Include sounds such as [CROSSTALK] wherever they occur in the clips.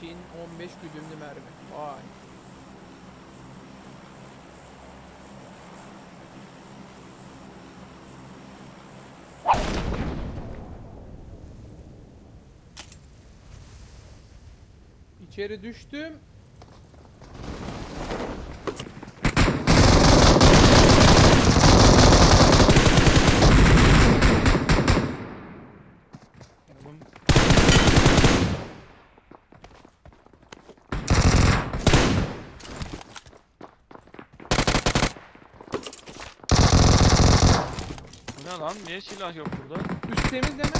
Çin 15 güdümlü mermi. Vay. İçeri düştüm. Lan? Niye silah yok burada? Üst temizleme.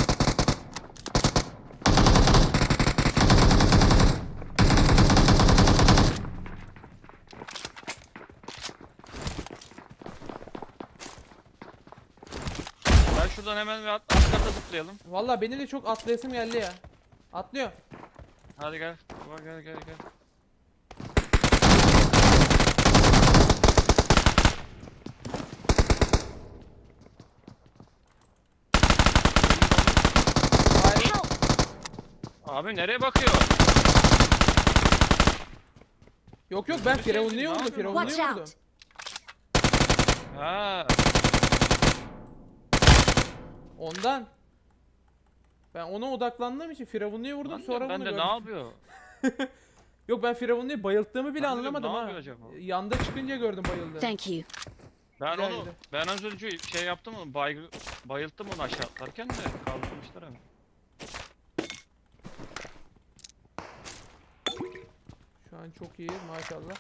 Ben şuradan hemen bir at, kata zıplayalım. Valla benim de çok atlayasım geldi ya. Atlıyor. Hadi gel. Baba gel gel gel. Abi nereye bakıyor? Yok yok ben Gözünü seveyim, Firavunlu'yu ne vurdum. yapıyorsun? Firavunlu'yu Watch vurdum. out. Ha. Ondan. Ben ona odaklandığım için Firavunlu'yu vurdum Lan sonra diyorum, ben bunu de gördüm. ne yapıyor? [LAUGHS] Yok ben Firavunlu'yu bayılttığımı bile Ben dedim, anlamadım ne ha. yapıyor acaba? Yanda çıkınca gördüm bayıldığını. Thank you. Ben Güzel, onu güzel. ben az önce şey yaptım onu bay, bayılttım onu aşağı atlarken de kaldırmışlar hemen. Şu an çok iyi maşallah.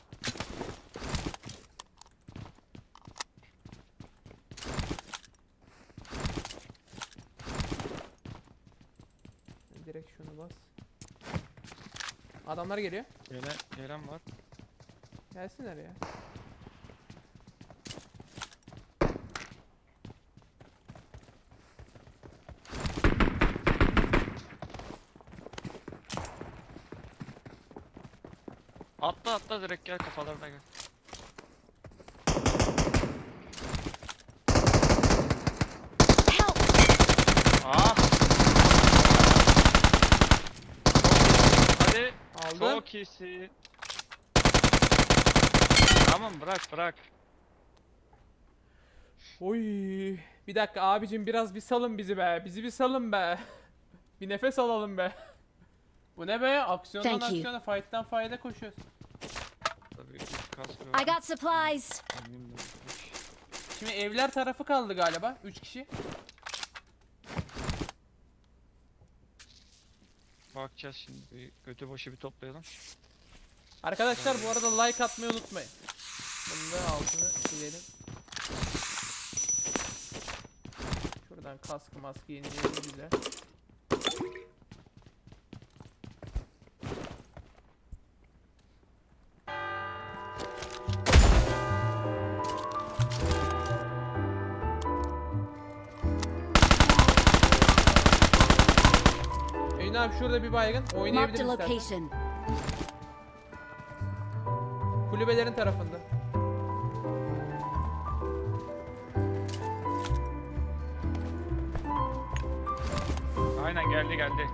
Direkt şunu bas. Adamlar geliyor. Gelen, gelen var. Gelsinler ya. Atla atla direkt gel kafalarına gel. Ah! Hadi. Aldım. Çok iyisin. Tamam bırak bırak. Oy. Bir dakika abicim biraz bir salın bizi be. Bizi bir salın be. [LAUGHS] bir nefes alalım be. Bu ne be? Aksiyondan Thank you. aksiyona, fight'tan fight'a koşuyoruz. Tabii üç kask I got supplies. Şimdi evler tarafı kaldı galiba. 3 kişi. Bakacağız şimdi bir götü başı bir toplayalım. Arkadaşlar bu arada like atmayı unutmayın. Bunu da altını silelim. Şuradan kaskı maskı yenileyelim güzel. Eyün abi şurada bir baygın oynayabiliriz istersen. location. Kulübelerin tarafında. Aynen geldi geldi.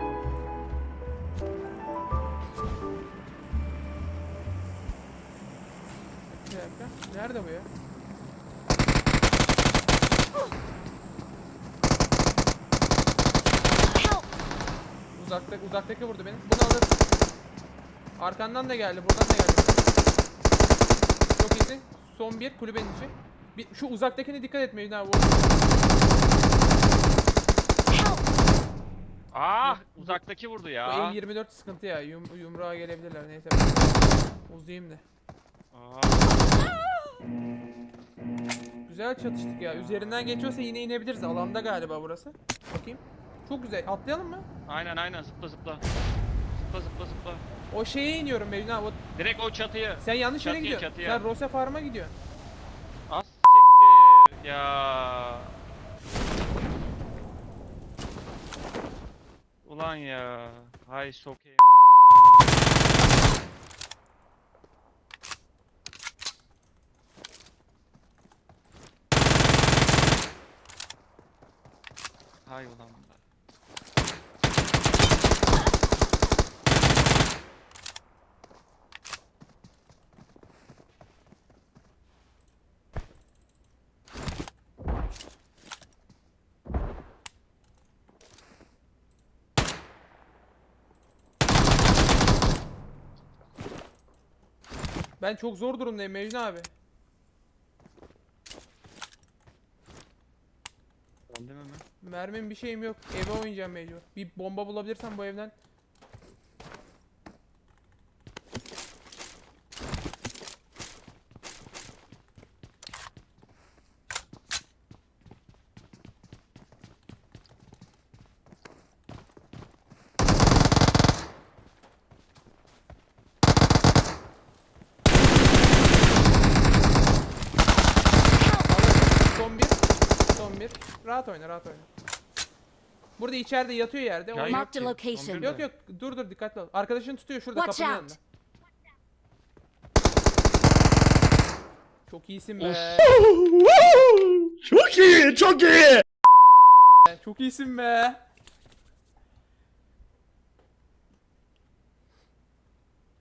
Bir dakika. Nerede bu ya? Uzakta, uzaktaki vurdu beni. Bunu alırım. Arkandan da geldi, buradan da geldi. Çok iyisin. Son bir kulübenin içi. Bir, şu uzaktakine dikkat etmeyin abi. o- Help! Ah uzaktaki vurdu Bu ya. M24 sıkıntı ya. Yum, yumruğa gelebilirler. Neyse. Uzayayım da. Aa, Güzel çatıştık ya. Üzerinden geçiyorsa yine inebiliriz. Alanda galiba burası. Bakayım. Çok güzel. Atlayalım mı? aynen aynen zıpla zıpla. Zıpla zıpla zıpla. O şeye iniyorum Mevlin abi. O- Direkt o çatıya. Sen yanlış yere Çatıya, gidiyorsun. çatıya. Sen Rose Farm'a gidiyorsun. Az siktir ya. Ulan ya. Hay sokayım. Hay ulan be. Ben çok zor durumdayım Mecnun abi. Değil mi? Mermim bir şeyim yok. Eve oynayacağım mecbur. Bir bomba bulabilirsem bu evden. Alırım. Son bir. Son bir. Rahat oyna rahat oyna. Burada içeride yatıyor yerde. Ya yok Marked a location. 11 de. Yok yok dur dur dikkatli ol. Arkadaşın tutuyor şurada Watch kapının out. yanında. Çok iyisin be. [LAUGHS] Çok iyi, çok iyi. Çok iyisin be.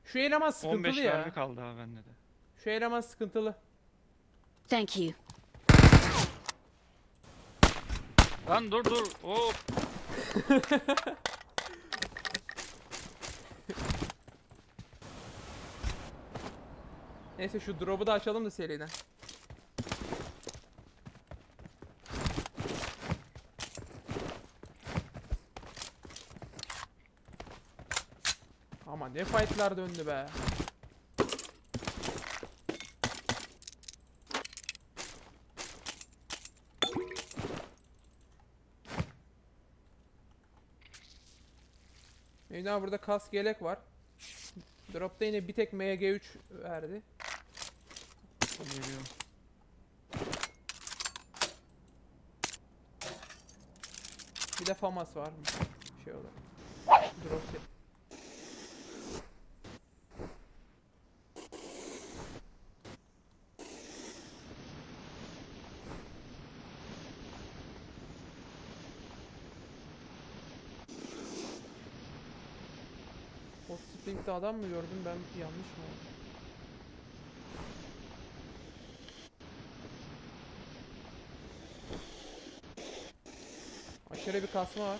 Şu eleman 15 sıkıntılı mermi ya. kaldı ha bende de. Şu eleman sıkıntılı. Thank you. Lan dur dur. Hop. [LAUGHS] Neyse şu drop'u da açalım da seriden. Ama ne fightlar döndü be. Mevna burada kask yelek var. Drop'ta yine bir tek MG3 verdi. Geliyorum. Bir de FAMAS var? Şey olarak. Drop Spring'de adam mı gördüm ben yanlış mı oldu? Aşırı bir kasma var.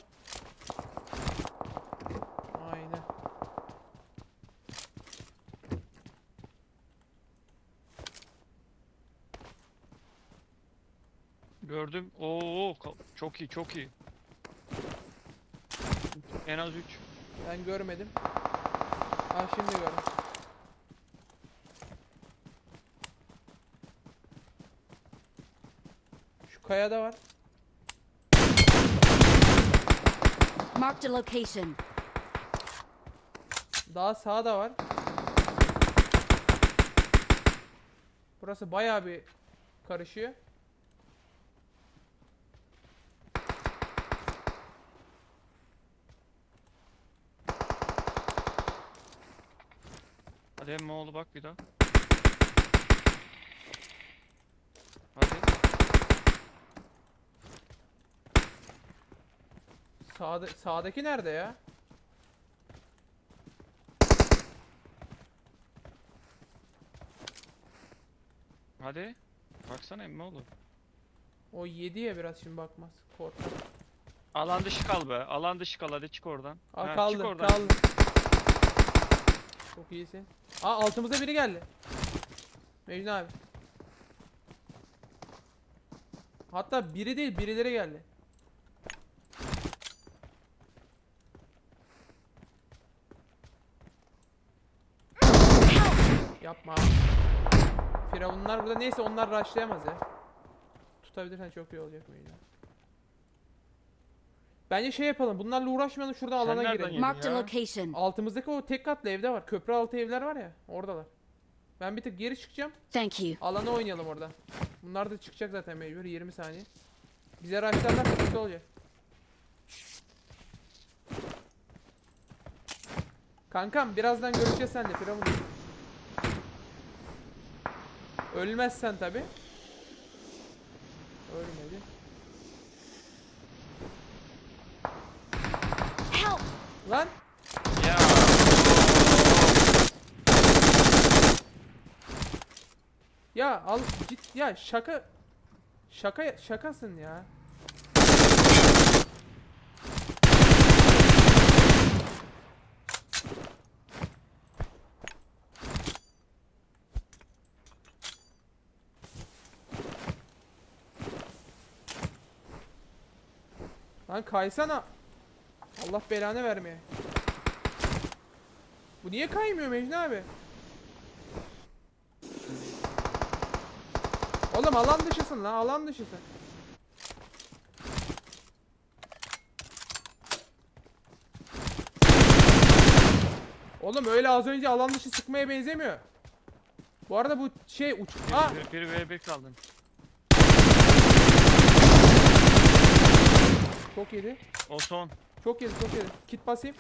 Aynen. Gördüm. Oo çok iyi çok iyi. En az 3. Ben görmedim. Ha şimdi gördüm. Şu kayada var. Marked a location. Daha sağda var. Burası bayağı bir karışıyor. Hadi Emmoğlu bak bir daha. Hadi. Sağda, sağdaki nerede ya? Hadi. Baksana Emmoğlu. O yedi ya biraz şimdi bakmaz. Korkar. Alan dışı kal be. Alan dışı kal hadi çık oradan. Aa Ha, çık kaldı oradan. kaldı. Çok iyisin. Aa altımıza biri geldi. Mecnun abi. Hatta biri değil birileri geldi. Yapma. Firavunlar burada neyse onlar rushlayamaz ya. Tutabilirsen çok iyi olacak Mecnun. Bence şey yapalım. Bunlarla uğraşmayalım şuradan Sen alana nereden girelim. yedin Marked a ya? location. Altımızdaki o tek katlı evde var. Köprü altı evler var ya. Oradalar. Ben bir tık geri çıkacağım. Thank you. Alana oynayalım orada. Bunlar da çıkacak zaten mecbur 20 saniye. Bize rushlarlar sıkıntı olacak. Kankam birazdan görüşeceğiz seninle Firavun. Ölmezsen tabi. Lan. Ya. Ya al git ya şaka şaka şakasın ya. Lan kaysana. Allah belanı vermeye. Bu niye kaymıyor Mecnun abi? Oğlum alan dışısın lan alan dışısın. Oğlum öyle az önce alan dışı sıkmaya benzemiyor. Bu arada bu şey uç... Aa! Bir, bir, bir, bir kaldın. Çok yedi. O son. Çok yedi çok yedi. Kit basayım.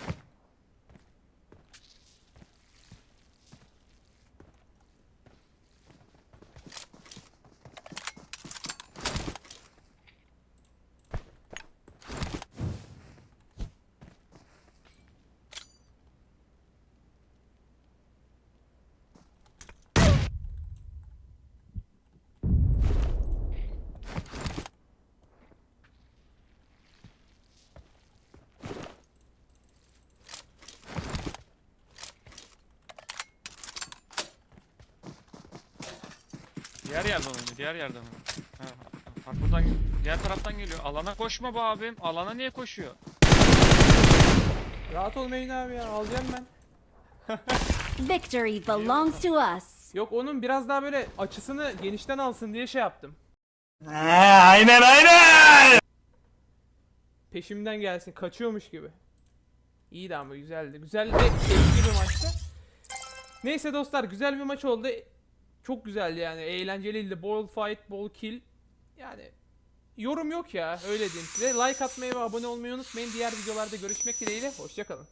Diğer yerden oynuyor. Diğer yerden oynuyor. Ha, bak buradan diğer taraftan geliyor. Alana koşma be abim. Alana niye koşuyor? Rahat ol Mecnun abi ya alacağım ben. [LAUGHS] Victory belongs to us. Yok onun biraz daha böyle açısını genişten alsın diye şey yaptım. aynen aynen. Peşimden gelsin kaçıyormuş gibi. İyiydi ama güzeldi. Güzel ve keyifli bir maçtı. Neyse dostlar güzel bir maç oldu. Çok güzeldi yani eğlenceliydi. Ball fight, ball kill. Yani yorum yok ya öyle diyeyim size. Like atmayı ve abone olmayı unutmayın. Diğer videolarda görüşmek dileğiyle. Hoşçakalın.